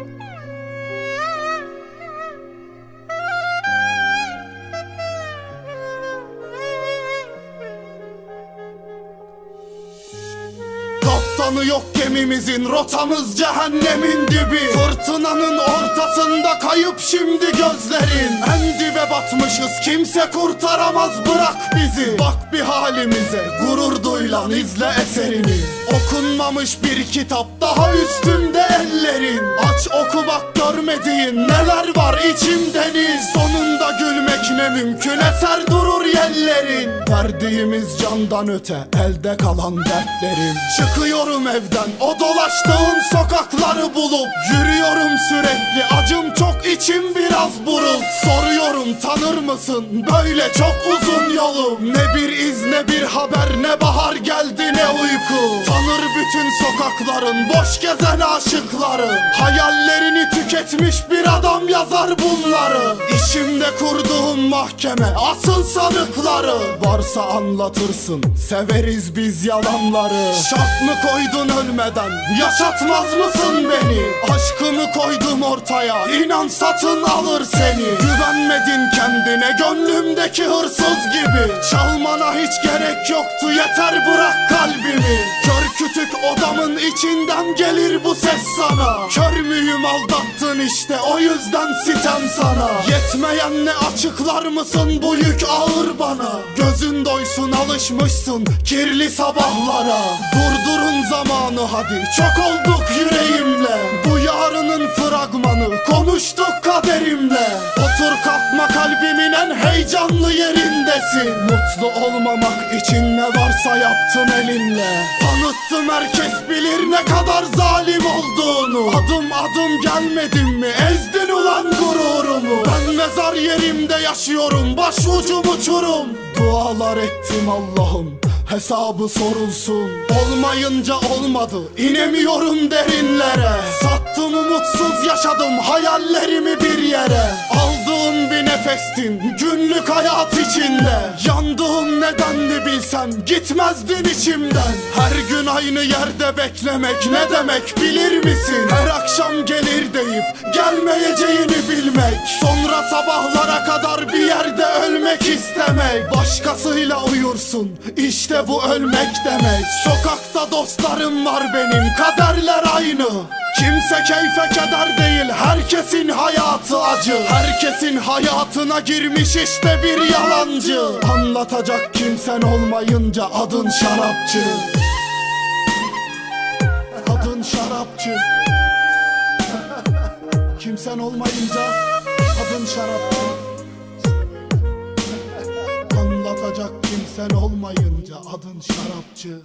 Bye. Kaptanı yok gemimizin rotamız cehennemin dibi. Fırtınanın ortasında kayıp şimdi gözlerin. En dibe batmışız kimse kurtaramaz bırak bizi. Bak bir halimize gurur duylan izle eserini. Okunmamış bir kitap daha üstümde ellerin. Aç oku bak görmediğin neler var içimdeniz mümkün eser durur yerlerin Verdiğimiz candan öte elde kalan dertlerim Çıkıyorum evden o dolaştığın sokakları bulup. Yürüyorum sürekli acım çok içim biraz buruk. Soruyorum tanır mısın? Böyle çok uzun yolum Ne bir iz ne bir haber ne bahar geldi ne uyku. Tanır bütün sokakların boş gezen aşıkları. Hayallerini tüketmiş bir adam yazar bunları Kurduğum mahkeme. Asıl sanıkları Varsa anlatırsın. Severiz biz yalanları. Şart mı koydun ölmeden? Yaşatmaz mısın beni? Aşkımı koydum ortaya. İnan satın alır seni. Güvenmedin kendine gönlümdeki hırsız gibi. Çalmana hiç gerek yoktu. Yeter bırak kalbimi. Kör içinden gelir bu ses sana. Kör müyüm aldattın işte o yüzden sitem sana. Yetmeyen ne açıklar mısın bu yük ağır bana? Gözün doysun alışmışsın kirli sabahlara. Durdurun zamanı hadi çok olduk yüreğimle. Bu yarının fragmanı konuştuk kaderimle. Otur kalkma kalbimin en heyecanlı yerindesin Mutlu olmamak için ne varsa yaptın elinle Tanıttım herkes bilir ne kadar zalim olduğunu. Adım adım gelmedim mi? Ezdin ulan gururumu. Ben mezar yerimde yaşıyorum başucum uçurum. Dualar ettim Allah'ım hesabı sorulsun. Olmayınca olmadı. İnemiyorum derinlere. Sattım umutsuz yaşadım hayallerimi bir yere. Aldığım bir nefestin günlük hayat içinde. Yandığım nedenli bilsen gitmezdin içimden. Her gün aynı yerde beklemek ne demek bilir misin? Her akşam gelir deyip gelmeyeceğini bilmek. Sonra sabahlara kadar bir yerde ölmek istemek Başkasıyla uyursun. İşte bu ölmek demek. Sokakta dostlarım var benim kaderler aynı. Kimse keyfe keder değil herkesin hayatı acı. Herkesin hayatına girmiş işte bir yalancı. Anlatacak kimsen olmayınca adın şarapçı. Adın şarapçı. Kimsen olmayınca adın şarapçı Kimsen olmayınca adın şarapçı